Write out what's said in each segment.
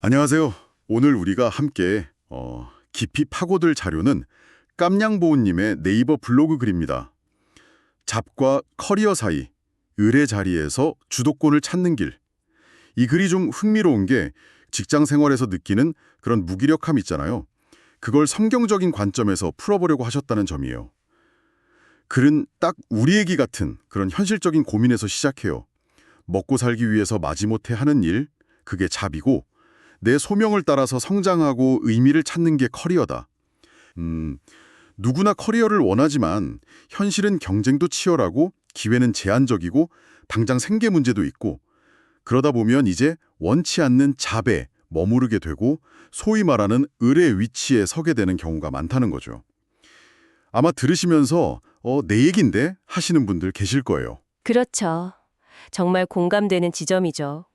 안녕하세요. 오늘 우리가 함께 어, 깊이 파고들 자료는 깜냥보은님의 네이버 블로그 글입니다. 잡과 커리어 사이, 을의 자리에서 주도권을 찾는 길. 이 글이 좀 흥미로운 게 직장 생활에서 느끼는 그런 무기력함 있잖아요. 그걸 성경적인 관점에서 풀어보려고 하셨다는 점이에요. 글은 딱 우리 얘기 같은 그런 현실적인 고민에서 시작해요. 먹고 살기 위해서 마지못해 하는 일, 그게 잡이고 내 소명을 따라서 성장하고 의미를 찾는 게 커리어다. 음, 누구나 커리어를 원하지만 현실은 경쟁도 치열하고 기회는 제한적이고 당장 생계 문제도 있고 그러다 보면 이제 원치 않는 잡에 머무르게 되고 소위 말하는 을의 위치에 서게 되는 경우가 많다는 거죠. 아마 들으시면서 어, 내 얘긴데 하시는 분들 계실 거예요. 그렇죠. 정말 공감되는 지점이죠.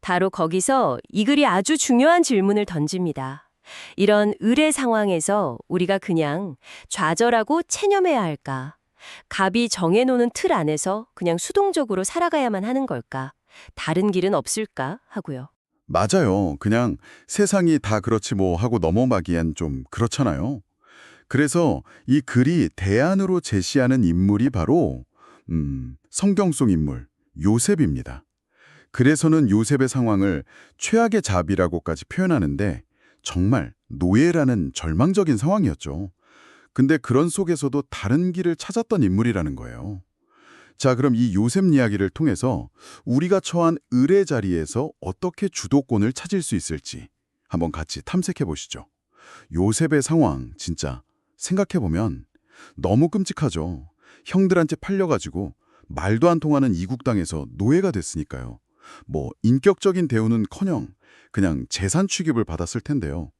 바로 거기서 이 글이 아주 중요한 질문을 던집니다. 이런 의뢰 상황에서 우리가 그냥 좌절하고 체념해야 할까? 갑이 정해놓은 틀 안에서 그냥 수동적으로 살아가야만 하는 걸까? 다른 길은 없을까? 하고요. 맞아요. 그냥 세상이 다 그렇지 뭐 하고 넘어가기엔 좀 그렇잖아요. 그래서 이 글이 대안으로 제시하는 인물이 바로 음, 성경 속 인물 요셉입니다. 그래서는 요셉의 상황을 최악의 잡이라고까지 표현하는데 정말 노예라는 절망적인 상황이었죠. 근데 그런 속에서도 다른 길을 찾았던 인물이라는 거예요. 자, 그럼 이 요셉 이야기를 통해서 우리가 처한 을의 자리에서 어떻게 주도권을 찾을 수 있을지 한번 같이 탐색해 보시죠. 요셉의 상황 진짜 생각해 보면 너무 끔찍하죠. 형들한테 팔려가지고 말도 안 통하는 이국 땅에서 노예가 됐으니까요. 뭐 인격적인 대우는커녕 그냥 재산 취급을 받았을 텐데요.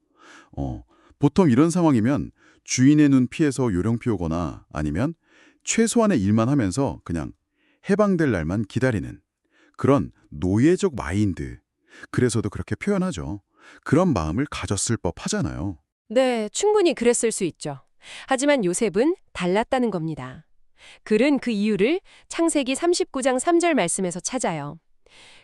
어, 보통 이런 상황이면 주인의 눈 피해서 요령 피우거나 아니면 최소한의 일만 하면서 그냥 해방될 날만 기다리는 그런 노예적 마인드. 그래서도 그렇게 표현하죠. 그런 마음을 가졌을 법 하잖아요. 네, 충분히 그랬을 수 있죠. 하지만 요셉은 달랐다는 겁니다. 글은 그 이유를 창세기 39장 3절 말씀에서 찾아요.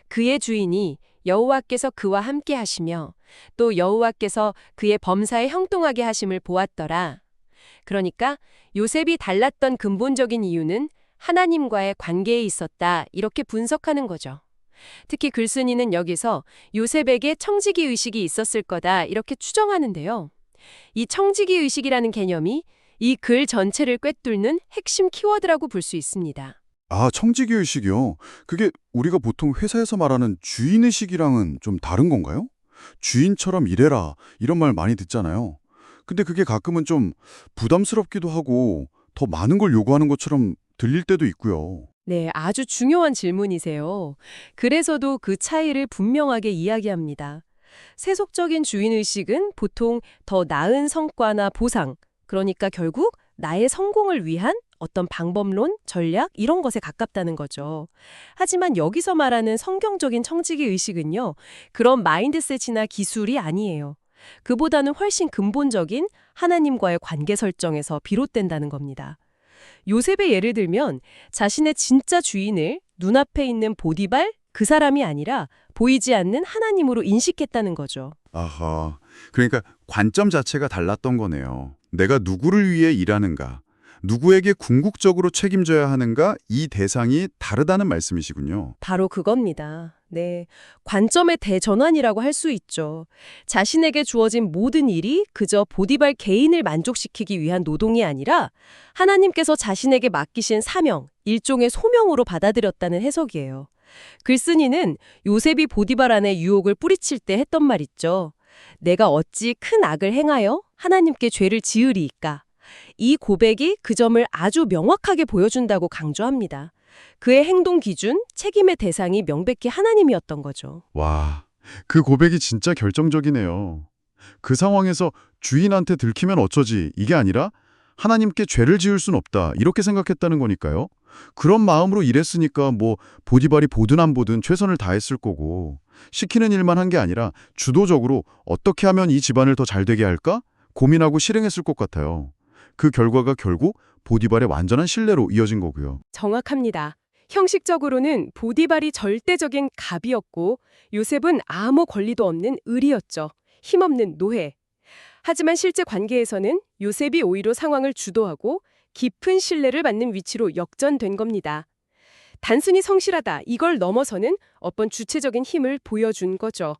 그의 주인이 여호와께서 그와 함께 하시며 또 여호와께서 그의 범사에 형통하게 하심을 보았더라. 그러니까 요셉이 달랐던 근본적인 이유는 하나님과의 관계에 있었다 이렇게 분석하는 거죠. 특히 글쓴이는 여기서 요셉에게 청지기 의식이 있었을 거다 이렇게 추정하는데요. 이 청지기 의식이라는 개념이 이 글 전체를 꿰뚫는 핵심 키워드라고 볼 수 있습니다. 아, 청지기의식이요. 그게 우리가 보통 회사에서 말하는 주인의식이랑은 좀 다른 건가요? 주인처럼 일해라 이런 말 많이 듣잖아요. 근데 그게 가끔은 좀 부담스럽기도 하고 더 많은 걸 요구하는 것처럼 들릴 때도 있고요. 네, 아주 중요한 질문이세요. 그래서도 그 차이를 분명하게 이야기합니다. 세속적인 주인의식은 보통 더 나은 성과나 보상, 그러니까 결국 나의 성공을 위한 어떤 방법론, 전략 이런 것에 가깝다는 거죠. 하지만 여기서 말하는 성경적인 청지기 의식은요. 그런 마인드셋이나 기술이 아니에요. 그보다는 훨씬 근본적인 하나님과의 관계 설정에서 비롯된다는 겁니다. 요셉의 예를 들면 자신의 진짜 주인을 눈앞에 있는 보디발 그 사람이 아니라 보이지 않는 하나님으로 인식했다는 거죠. 아하. 그러니까 관점 자체가 달랐던 거네요. 내가 누구를 위해 일하는가, 누구에게 궁극적으로 책임져야 하는가 이 대상이 다르다는 말씀이시군요. 바로 그겁니다. 네. 관점의 대전환이라고 할 수 있죠. 자신에게 주어진 모든 일이 그저 보디발 개인을 만족시키기 위한 노동이 아니라 하나님께서 자신에게 맡기신 사명, 일종의 소명으로 받아들였다는 해석이에요. 글쓴이는 요셉이 보디발 안에 유혹을 뿌리칠 때 했던 말 있죠. 내가 어찌 큰 악을 행하여 하나님께 죄를 지으리이까. 이 고백이 그 점을 아주 명확하게 보여준다고 강조합니다. 그의 행동 기준, 책임의 대상이 명백히 하나님이었던 거죠. 와, 그 고백이 진짜 결정적이네요. 그 상황에서 주인한테 들키면 어쩌지 이게 아니라 하나님께 죄를 지을 순 없다 이렇게 생각했다는 거니까요. 그런 마음으로 일했으니까 뭐 보디발이 보든 안 보든 최선을 다했을 거고 시키는 일만 한 게 아니라 주도적으로 어떻게 하면 이 집안을 더 잘 되게 할까 고민하고 실행했을 것 같아요. 그 결과가 결국 보디발의 완전한 신뢰로 이어진 거고요. 정확합니다. 형식적으로는 보디발이 절대적인 갑이었고 요셉은 아무 권리도 없는 을이었죠. 힘없는 노예. 하지만 실제 관계에서는 요셉이 오히려 상황을 주도하고 깊은 신뢰를 받는 위치로 역전된 겁니다. 단순히 성실하다 이걸 넘어서는 어떤 주체적인 힘을 보여준 거죠.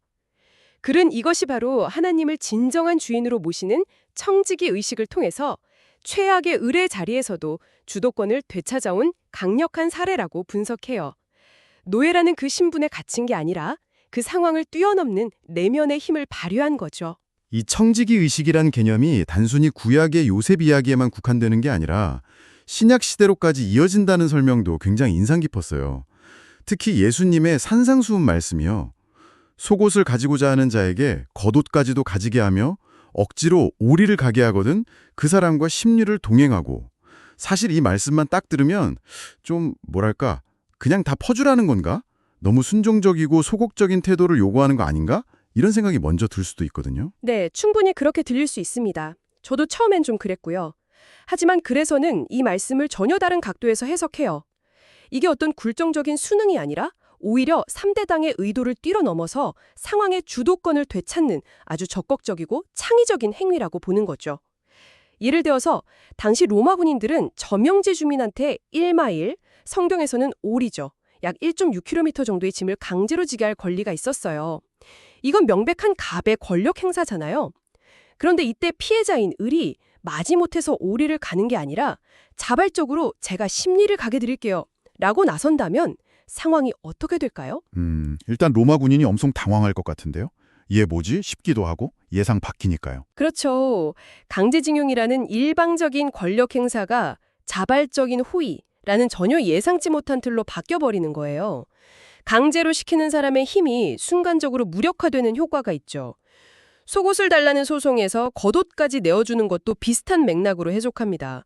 글은 이것이 바로 하나님을 진정한 주인으로 모시는 청지기 의식을 통해서 최악의 을의 자리에서도 주도권을 되찾아온 강력한 사례라고 분석해요. 노예라는 그 신분에 갇힌 게 아니라 그 상황을 뛰어넘는 내면의 힘을 발휘한 거죠. 이 청지기 의식이란 개념이 단순히 구약의 요셉 이야기에만 국한되는 게 아니라 신약 시대로까지 이어진다는 설명도 굉장히 인상 깊었어요. 특히 예수님의 산상수훈 말씀이요. 속옷을 가지고자 하는 자에게 겉옷까지도 가지게 하며 억지로 오리를 가게 하거든 그 사람과 심리를 동행하고 사실 이 말씀만 딱 들으면 좀 뭐랄까 그냥 다 퍼주라는 건가? 너무 순종적이고 소극적인 태도를 요구하는 거 아닌가? 이런 생각이 먼저 들 수도 있거든요. 네, 충분히 그렇게 들릴 수 있습니다. 저도 처음엔 좀 그랬고요. 하지만 그래서는 이 말씀을 전혀 다른 각도에서 해석해요. 이게 어떤 굴종적인 수능이 아니라 오히려 3대 당의 의도를 뛰어넘어서 상황의 주도권을 되찾는 아주 적극적이고 창의적인 행위라고 보는 거죠. 예를 들어서 당시 로마 군인들은 점령지 주민한테 1마일, 성경에서는 오리죠. 약 1.6km 정도의 짐을 강제로 지게 할 권리가 있었어요. 이건 명백한 갑의 권력 행사잖아요. 그런데 이때 피해자인 을이 마지못해서 오리를 가는 게 아니라 자발적으로 제가 심리를 가게 드릴게요. 라고 나선다면 상황이 어떻게 될까요? 음, 일단 로마 군인이 엄청 당황할 것 같은데요. 얘 뭐지? 싶기도 하고 예상 바뀌니까요. 그렇죠. 강제징용이라는 일방적인 권력 행사가 자발적인 호의라는 전혀 예상치 못한 틀로 바뀌어버리는 거예요. 강제로 시키는 사람의 힘이 순간적으로 무력화되는 효과가 있죠. 속옷을 달라는 소송에서 겉옷까지 내어주는 것도 비슷한 맥락으로 해석합니다.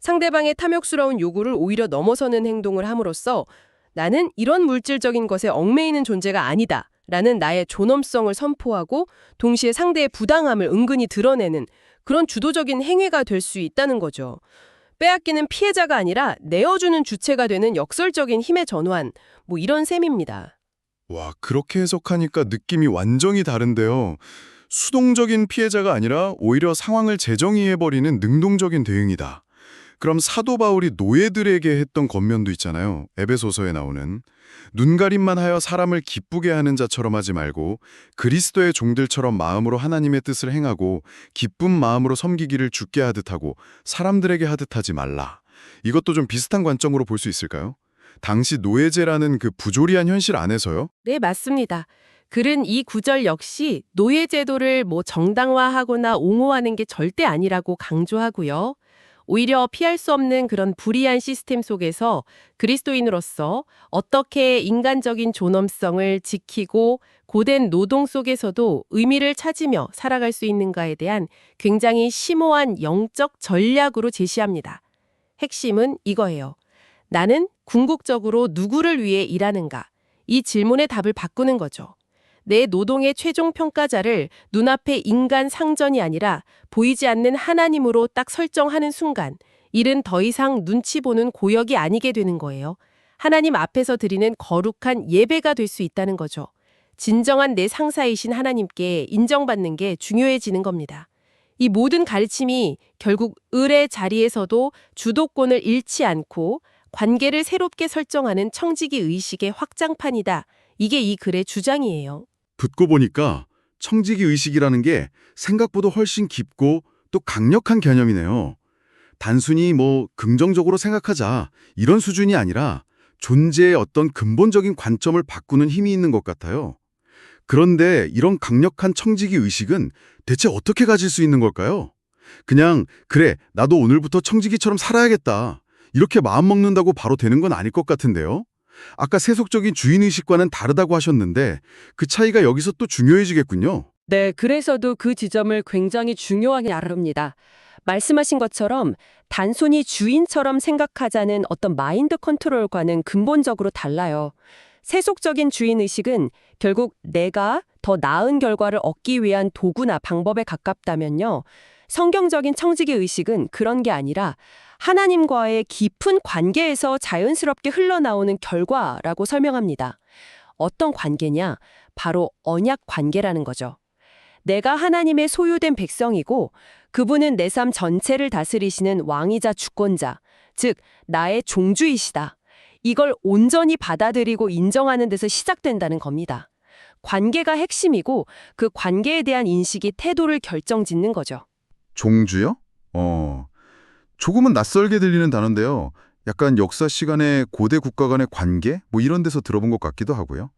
상대방의 탐욕스러운 요구를 오히려 넘어서는 행동을 함으로써 나는 이런 물질적인 것에 얽매이는 존재가 아니다. 라는 나의 존엄성을 선포하고 동시에 상대의 부당함을 은근히 드러내는 그런 주도적인 행위가 될 수 있다는 거죠. 빼앗기는 피해자가 아니라 내어주는 주체가 되는 역설적인 힘의 전환, 뭐 이런 셈입니다. 와, 그렇게 해석하니까 느낌이 완전히 다른데요. 수동적인 피해자가 아니라 오히려 상황을 재정의해버리는 능동적인 대응이다. 그럼 사도 바울이 노예들에게 했던 겉면도 있잖아요. 에베소서에 나오는. 눈가림만 하여 사람을 기쁘게 하는 자처럼 하지 말고 그리스도의 종들처럼 마음으로 하나님의 뜻을 행하고 기쁜 마음으로 섬기기를 죽게 하듯 하고 사람들에게 하듯 하지 말라. 이것도 좀 비슷한 관점으로 볼 수 있을까요? 당시 노예제라는 그 부조리한 현실 안에서요? 네, 맞습니다. 글은 이 구절 역시 노예 제도를 뭐 정당화하거나 옹호하는 게 절대 아니라고 강조하고요. 오히려 피할 수 없는 그런 불이한 시스템 속에서 그리스도인으로서 어떻게 인간적인 존엄성을 지키고 고된 노동 속에서도 의미를 찾으며 살아갈 수 있는가에 대한 굉장히 심오한 영적 전략으로 제시합니다. 핵심은 이거예요. 나는 궁극적으로 누구를 위해 일하는가? 이 질문의 답을 바꾸는 거죠. 내 노동의 최종 평가자를 눈앞의 인간 상전이 아니라 보이지 않는 하나님으로 딱 설정하는 순간, 일은 더 이상 눈치 보는 고역이 아니게 되는 거예요. 하나님 앞에서 드리는 거룩한 예배가 될 수 있다는 거죠. 진정한 내 상사이신 하나님께 인정받는 게 중요해지는 겁니다. 이 모든 가르침이 결국 을의 자리에서도 주도권을 잃지 않고 관계를 새롭게 설정하는 청지기 의식의 확장판이다. 이게 이 글의 주장이에요. 듣고 보니까 청지기 의식이라는 게 생각보다 훨씬 깊고 또 강력한 개념이네요. 단순히 뭐 긍정적으로 생각하자 이런 수준이 아니라 존재의 어떤 근본적인 관점을 바꾸는 힘이 있는 것 같아요. 그런데 이런 강력한 청지기 의식은 대체 어떻게 가질 수 있는 걸까요? 그냥 그래 나도 오늘부터 청지기처럼 살아야겠다 이렇게 마음먹는다고 바로 되는 건 아닐 것 같은데요. 아까 세속적인 주인의식과는 다르다고 하셨는데 그 차이가 여기서 또 중요해지겠군요. 네, 그래서도 그 지점을 굉장히 중요하게 다룹니다. 말씀하신 것처럼 단순히 주인처럼 생각하자는 어떤 마인드 컨트롤과는 근본적으로 달라요. 세속적인 주인의식은 결국 내가 더 나은 결과를 얻기 위한 도구나 방법에 가깝다면요. 성경적인 청지기 의식은 그런 게 아니라 하나님과의 깊은 관계에서 자연스럽게 흘러나오는 결과라고 설명합니다. 어떤 관계냐? 바로 언약 관계라는 거죠. 내가 하나님의 소유된 백성이고 그분은 내 삶 전체를 다스리시는 왕이자 주권자, 즉 나의 종주이시다. 이걸 온전히 받아들이고 인정하는 데서 시작된다는 겁니다. 관계가 핵심이고 그 관계에 대한 인식이 태도를 결정짓는 거죠. 종주요? 어. 조금은 낯설게 들리는 단어인데요. 약간 역사 시간에 고대 국가 간의 관계? 뭐 이런 데서 들어본 것 같기도 하고요.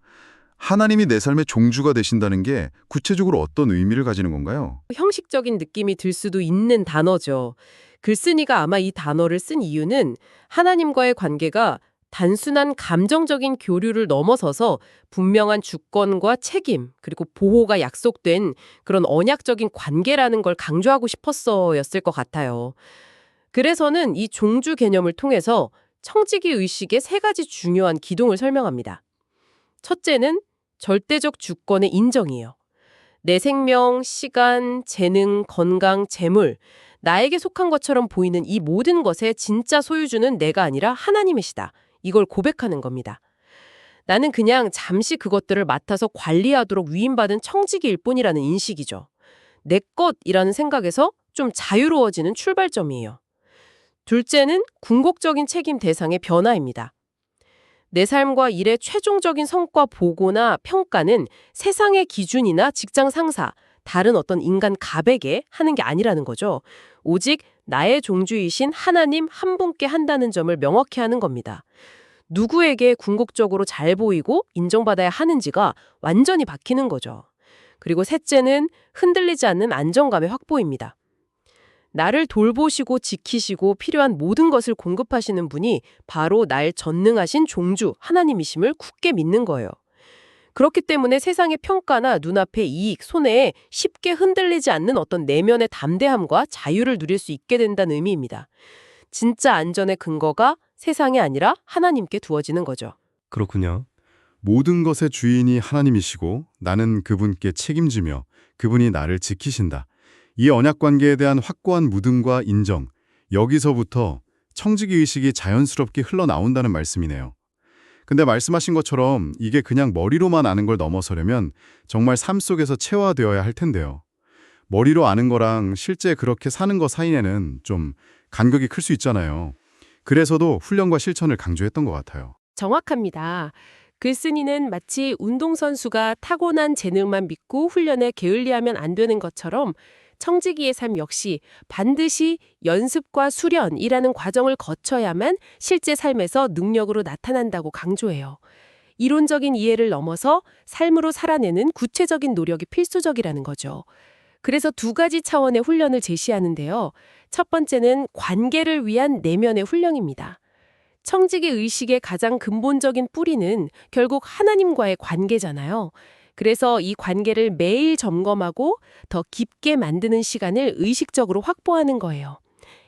하나님이 내 삶의 종주가 되신다는 게 구체적으로 어떤 의미를 가지는 건가요? 형식적인 느낌이 들 수도 있는 단어죠. 글쓴이가 아마 이 단어를 쓴 이유는 하나님과의 관계가 단순한 감정적인 교류를 넘어서서 분명한 주권과 책임, 그리고 보호가 약속된 그런 언약적인 관계라는 걸 강조하고 싶었어였을 것 같아요. 그래서는 이 종주 개념을 통해서 청지기 의식의 세 가지 중요한 기둥을 설명합니다. 첫째는 절대적 주권의 인정이에요. 내 생명, 시간, 재능, 건강, 재물, 나에게 속한 것처럼 보이는 이 모든 것의 진짜 소유주는 내가 아니라 하나님이시다. 이걸 고백하는 겁니다. 나는 그냥 잠시 그것들을 맡아서 관리하도록 위임받은 청지기일 뿐이라는 인식이죠. 내 것이라는 생각에서 좀 자유로워지는 출발점이에요. 둘째는 궁극적인 책임 대상의 변화입니다. 내 삶과 일의 최종적인 성과 보고나 평가는 세상의 기준이나 직장 상사, 다른 어떤 인간 갑에게 하는 게 아니라는 거죠. 오직 나의 종주이신 하나님 한 분께 한다는 점을 명확히 하는 겁니다. 누구에게 궁극적으로 잘 보이고 인정받아야 하는지가 완전히 바뀌는 거죠. 그리고 셋째는 흔들리지 않는 안정감의 확보입니다. 나를 돌보시고 지키시고 필요한 모든 것을 공급하시는 분이 바로 날 전능하신 종주 하나님이심을 굳게 믿는 거예요. 그렇기 때문에 세상의 평가나 눈앞의 이익, 손해에 쉽게 흔들리지 않는 어떤 내면의 담대함과 자유를 누릴 수 있게 된다는 의미입니다. 진짜 안전의 근거가 세상이 아니라 하나님께 두어지는 거죠. 그렇군요. 모든 것의 주인이 하나님이시고 나는 그분께 책임지며 그분이 나를 지키신다. 이 언약 관계에 대한 확고한 무등과 인정, 여기서부터 청지기 의식이 자연스럽게 흘러나온다는 말씀이네요. 근데 말씀하신 것처럼 이게 그냥 머리로만 아는 걸 넘어서려면 정말 삶 속에서 체화되어야 할 텐데요. 머리로 아는 거랑 실제 그렇게 사는 거 사이에는 좀 간격이 클 수 있잖아요. 그래서도 훈련과 실천을 강조했던 것 같아요. 정확합니다. 글쓴이는 마치 운동선수가 타고난 재능만 믿고 훈련에 게을리하면 안 되는 것처럼 청지기의 삶 역시 반드시 연습과 수련이라는 과정을 거쳐야만 실제 삶에서 능력으로 나타난다고 강조해요. 이론적인 이해를 넘어서 삶으로 살아내는 구체적인 노력이 필수적이라는 거죠. 그래서 두 가지 차원의 훈련을 제시하는데요. 첫 번째는 관계를 위한 내면의 훈련입니다. 청지기 의식의 가장 근본적인 뿌리는 결국 하나님과의 관계잖아요. 그래서 이 관계를 매일 점검하고 더 깊게 만드는 시간을 의식적으로 확보하는 거예요.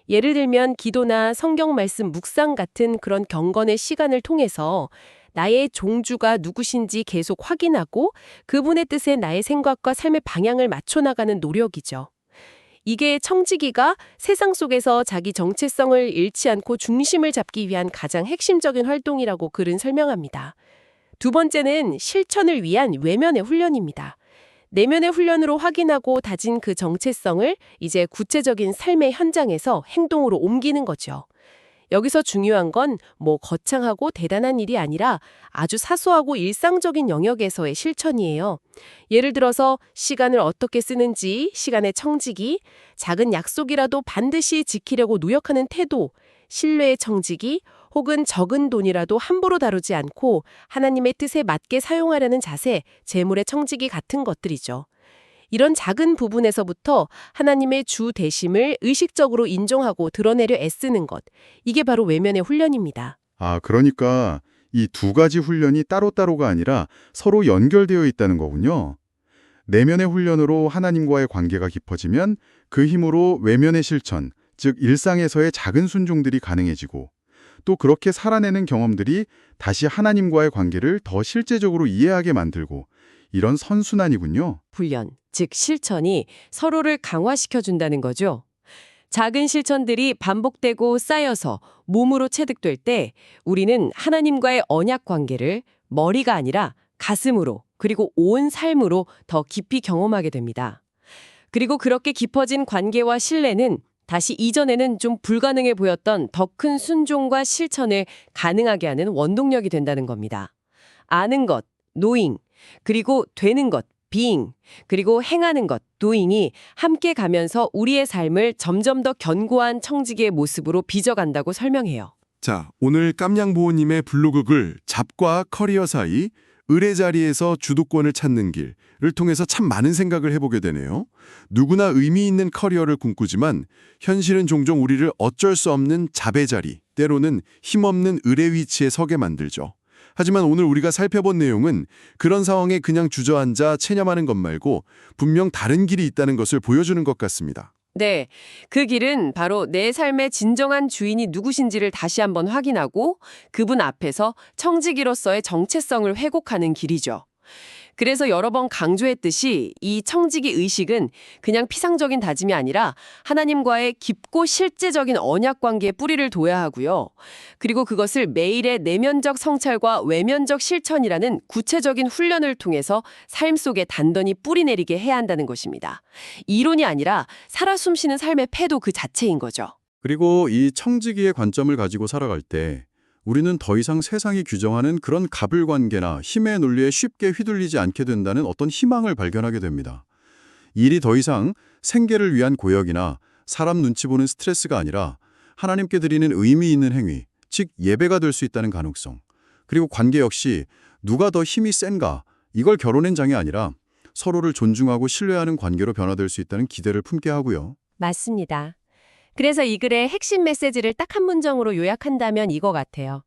예를 들면 기도나 성경 말씀 묵상 같은 그런 경건의 시간을 통해서 나의 종주가 누구신지 계속 확인하고 그분의 뜻에 나의 생각과 삶의 방향을 맞춰 나가는 노력이죠. 이게 청지기가 세상 속에서 자기 정체성을 잃지 않고 중심을 잡기 위한 가장 핵심적인 활동이라고 글은 설명합니다. 두 번째는 실천을 위한 외면의 훈련입니다. 내면의 훈련으로 확인하고 다진 그 정체성을 이제 구체적인 삶의 현장에서 행동으로 옮기는 거죠. 여기서 중요한 건 뭐 거창하고 대단한 일이 아니라 아주 사소하고 일상적인 영역에서의 실천이에요. 예를 들어서 시간을 어떻게 쓰는지, 시간의 청지기, 작은 약속이라도 반드시 지키려고 노력하는 태도, 신뢰의 청지기, 혹은 적은 돈이라도 함부로 다루지 않고 하나님의 뜻에 맞게 사용하려는 자세, 재물의 청지기 같은 것들이죠. 이런 작은 부분에서부터 하나님의 주 대심을 의식적으로 인정하고 드러내려 애쓰는 것. 이게 바로 외면의 훈련입니다. 아, 그러니까 이 두 가지 훈련이 따로따로가 아니라 서로 연결되어 있다는 거군요. 내면의 훈련으로 하나님과의 관계가 깊어지면 그 힘으로 외면의 실천, 즉 일상에서의 작은 순종들이 가능해지고 또 그렇게 살아내는 경험들이 다시 하나님과의 관계를 더 실제적으로 이해하게 만들고 이런 선순환이군요. 훈련, 즉 실천이 서로를 강화시켜 준다는 거죠. 작은 실천들이 반복되고 쌓여서 몸으로 체득될 때 우리는 하나님과의 언약 관계를 머리가 아니라 가슴으로 그리고 온 삶으로 더 깊이 경험하게 됩니다. 그리고 그렇게 깊어진 관계와 신뢰는 다시 이전에는 좀 불가능해 보였던 더 큰 순종과 실천을 가능하게 하는 원동력이 된다는 겁니다. 아는 것, knowing, 그리고 되는 것, being, 그리고 행하는 것, doing이 함께 가면서 우리의 삶을 점점 더 견고한 청지기의 모습으로 빚어간다고 설명해요. 자, 오늘 깜냥보호님의 블로그 글 잡과 커리어 사이 의뢰 자리에서 주도권을 찾는 길을 통해서 참 많은 생각을 해보게 되네요. 누구나 의미 있는 커리어를 꿈꾸지만 현실은 종종 우리를 어쩔 수 없는 잡의 자리, 때로는 힘없는 의뢰 위치에 서게 만들죠. 하지만 오늘 우리가 살펴본 내용은 그런 상황에 그냥 주저앉아 체념하는 것 말고 분명 다른 길이 있다는 것을 보여주는 것 같습니다. 네, 그 길은 바로 내 삶의 진정한 주인이 누구신지를 다시 한번 확인하고 그분 앞에서 청지기로서의 정체성을 회복하는 길이죠. 그래서 여러 번 강조했듯이 이 청지기 의식은 그냥 피상적인 다짐이 아니라 하나님과의 깊고 실제적인 언약 관계에 뿌리를 둬야 하고요. 그리고 그것을 매일의 내면적 성찰과 외면적 실천이라는 구체적인 훈련을 통해서 삶 속에 단단히 뿌리내리게 해야 한다는 것입니다. 이론이 아니라 살아 숨쉬는 삶의 패도 그 자체인 거죠. 그리고 이 청지기의 관점을 가지고 살아갈 때 우리는 더 이상 세상이 규정하는 그런 가불관계나 힘의 논리에 쉽게 휘둘리지 않게 된다는 어떤 희망을 발견하게 됩니다. 일이 더 이상 생계를 위한 고역이나 사람 눈치 보는 스트레스가 아니라 하나님께 드리는 의미 있는 행위, 즉 예배가 될 수 있다는 가능성. 그리고 관계 역시 누가 더 힘이 센가 이걸 결혼의 장이 아니라 서로를 존중하고 신뢰하는 관계로 변화될 수 있다는 기대를 품게 하고요. 맞습니다. 그래서 이 글의 핵심 메시지를 딱 한 문장으로 요약한다면 이거 같아요.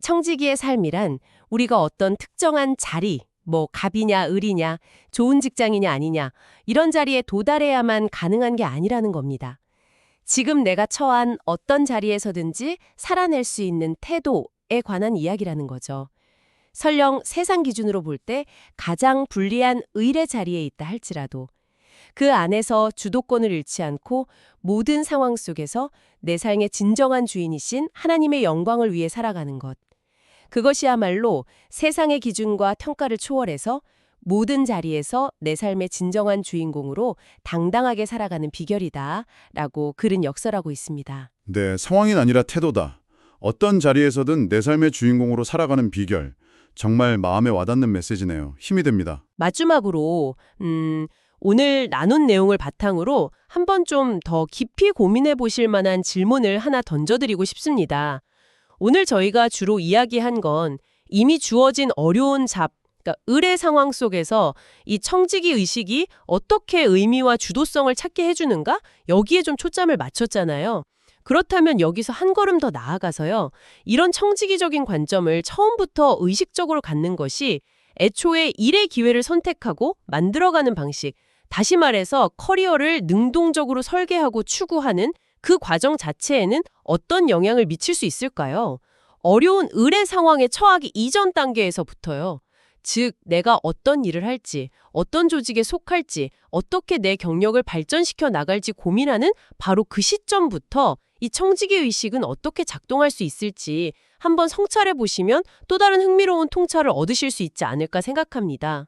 청지기의 삶이란 우리가 어떤 특정한 자리, 뭐 갑이냐 을이냐, 좋은 직장이냐 아니냐 이런 자리에 도달해야만 가능한 게 아니라는 겁니다. 지금 내가 처한 어떤 자리에서든지 살아낼 수 있는 태도에 관한 이야기라는 거죠. 설령 세상 기준으로 볼 때 가장 불리한 의뢰 자리에 있다 할지라도 그 안에서 주도권을 잃지 않고 모든 상황 속에서 내 삶의 진정한 주인이신 하나님의 영광을 위해 살아가는 것. 그것이야말로 세상의 기준과 평가를 초월해서 모든 자리에서 내 삶의 진정한 주인공으로 당당하게 살아가는 비결이다. 라고 글은 역설하고 있습니다. 네, 상황이 아니라 태도다. 어떤 자리에서든 내 삶의 주인공으로 살아가는 비결. 정말 마음에 와닿는 메시지네요. 힘이 됩니다. 마지막으로, 음, 오늘 나눈 내용을 바탕으로 한번 좀 더 깊이 고민해 보실 만한 질문을 하나 던져드리고 싶습니다. 오늘 저희가 주로 이야기한 건 이미 주어진 어려운 잡, 그러니까 의뢰 상황 속에서 이 청지기 의식이 어떻게 의미와 주도성을 찾게 해주는가? 여기에 좀 초점을 맞췄잖아요. 그렇다면 여기서 한 걸음 더 나아가서요. 이런 청지기적인 관점을 처음부터 의식적으로 갖는 것이 애초에 일의 기회를 선택하고 만들어가는 방식, 다시 말해서 커리어를 능동적으로 설계하고 추구하는 그 과정 자체에는 어떤 영향을 미칠 수 있을까요? 어려운 의뢰 상황에 처하기 이전 단계에서부터요. 즉, 내가 어떤 일을 할지, 어떤 조직에 속할지, 어떻게 내 경력을 발전시켜 나갈지 고민하는 바로 그 시점부터 이 청지기 의식은 어떻게 작동할 수 있을지 한번 성찰해 보시면 또 다른 흥미로운 통찰을 얻으실 수 있지 않을까 생각합니다.